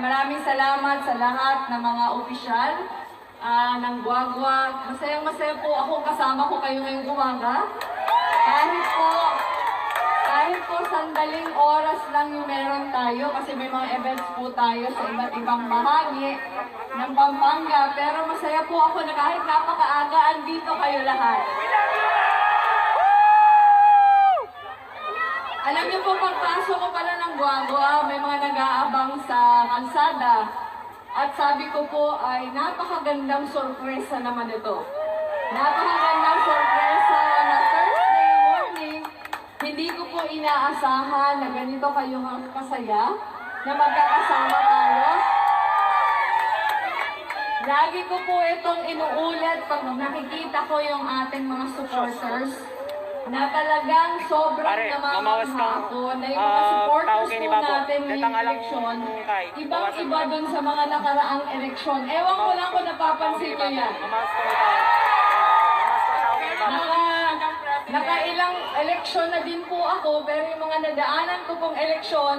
maraming salamat sa lahat ng mga opisyal ah, ng Guagua. Masayang masaya po ako kasama ko kayo ngayong umaga. Kahit po, kahit po sandaling oras lang yung meron tayo kasi may mga events po tayo sa iba't ibang bahagi ng Pampanga. Pero masaya po ako na kahit napakaaga, andito kayo lahat. Alam niyo po, pagpasok ko pala ng Guagua, may mga nag-aabang sa kalsada. At sabi ko po ay napakagandang sorpresa naman ito. Napakagandang sorpresa na Thursday morning. Hindi ko po inaasahan na ganito kayo kasaya, na magkakasama tayo. Lagi ko po itong inuulit pag nakikita ko yung ating mga supporters na talagang sobrang Pare, namamangha ako na yung mga ah, supporters po natin ngayong eleksyon, kay, ibang bawasan iba mo. dun sa mga nakaraang eleksyon. Ewan ko lang kung napapansin nyo yan. Naka, nakailang eleksyon na din po ako, pero yung mga nadaanan ko pong eleksyon,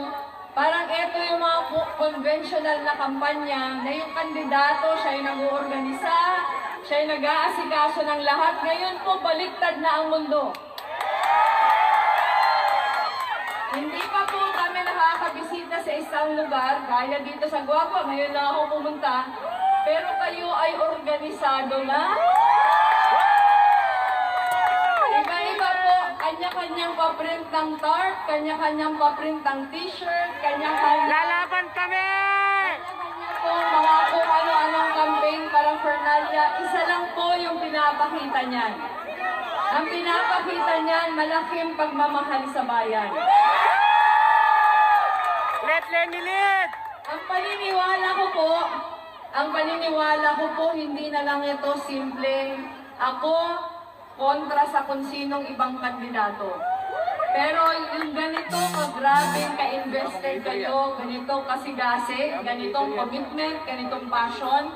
parang ito yung mga co- conventional na kampanya na yung kandidato, siya yung nag-uorganisa, siya yung nag-aasikaso ng lahat. Ngayon po, baliktad na ang mundo. Hindi pa po kami nakakabisita sa isang lugar, gaya dito sa Guagua, ngayon lang ako pumunta, pero kayo ay organisado na. Iba-iba po, kanya-kanyang paprint ng tarp, kanya-kanyang paprint ng t-shirt, kanya-kanya Lalaban kami! kanya po mga kung ano-anong campaign para Fernalia. Isa lang po yung pinapakita niyan. Ang pinapakita niyan, malaking pagmamahal sa bayan. Let Lenny lead! Ang paniniwala ko po, ang paniniwala ko po, hindi na lang ito simpleng ako kontra sa kung sinong ibang kandidato. Pero yung ganito ka-grabing ka-invested kayo, ganito kasigasi, ganitong commitment, ganitong passion,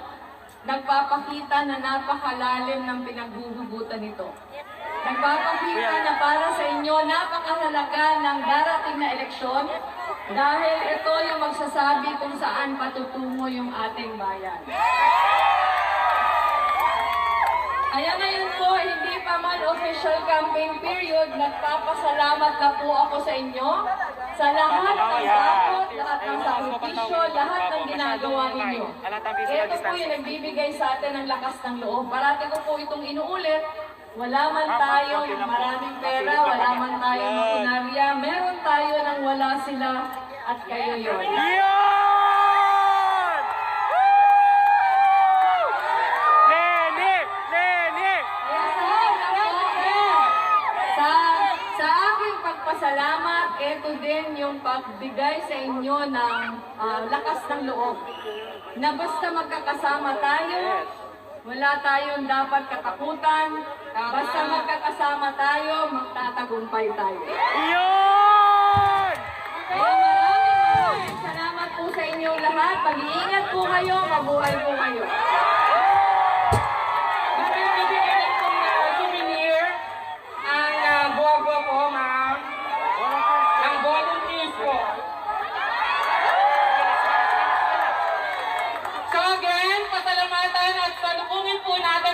nagpapakita na napakalalim ng pinaghuhugutan nito. Nagpapakita na para sa inyo napakahalaga ng darating na eleksyon dahil ito yung magsasabi kung saan patutungo yung ating bayan. Kaya ngayon po, hindi pa man official campaign period, nagpapasalamat na po ako sa inyo sa lahat ng takot, lahat ng sakripisyo, lahat ng ginagawa ninyo. Ito po yung nagbibigay sa atin ng lakas ng loob. Parati ko po itong inuulit. Wala man tayo yung maraming pera, wala man tayo makunarya, meron tayo nang wala sila at kayo yun. Yun! Lenny! Lenny! Sa sa, aking pagpasalamat, ito din yung pagbigay sa inyo ng ah, lakas ng loob. Na basta magkakasama tayo, wala tayong dapat katakutan. Basta magkakasama tayo, magtatagumpay tayo. Yun! Kaya maraming maraming salamat po sa inyo lahat. Mag-iingat po kayo, mabuhay po kayo.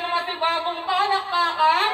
Po natin ang masibagong palakpakan,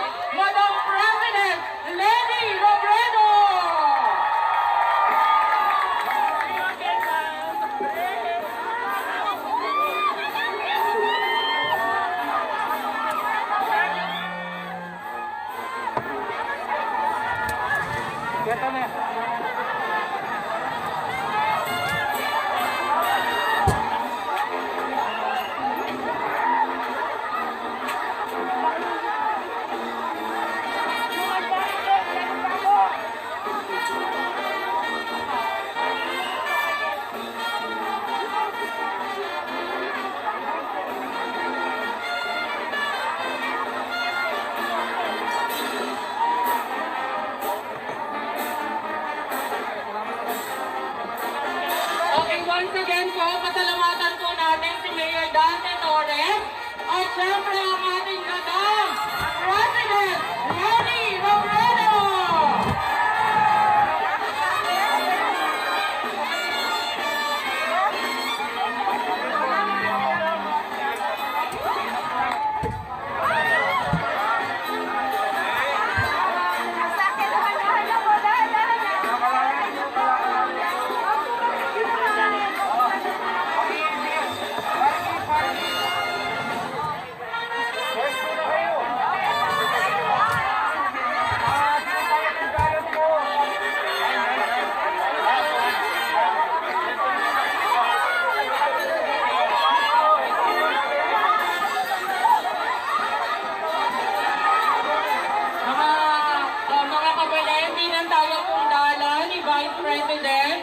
President.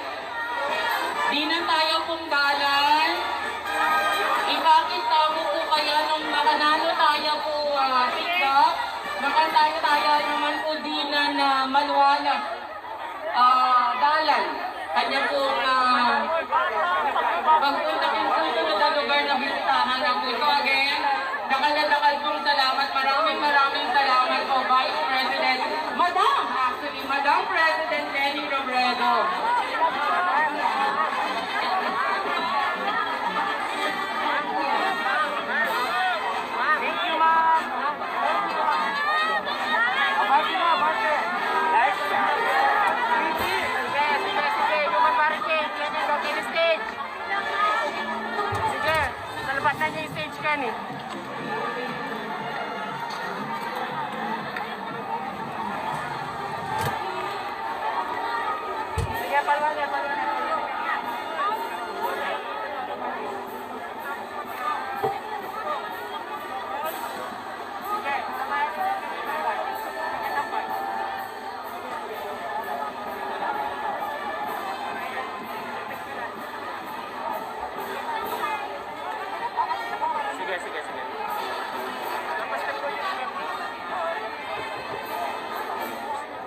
Di na tayo punggalan. Ipakita mo po kaya nung makanalo tayo po uh, TikTok. Makantay tayo naman po di na na maluwala. Ah, dalan. Kanya po uh, pagpunta yung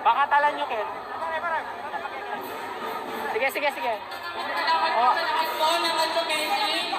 Pakatalan nyo, Ken. Sige, sige, sige. Salamat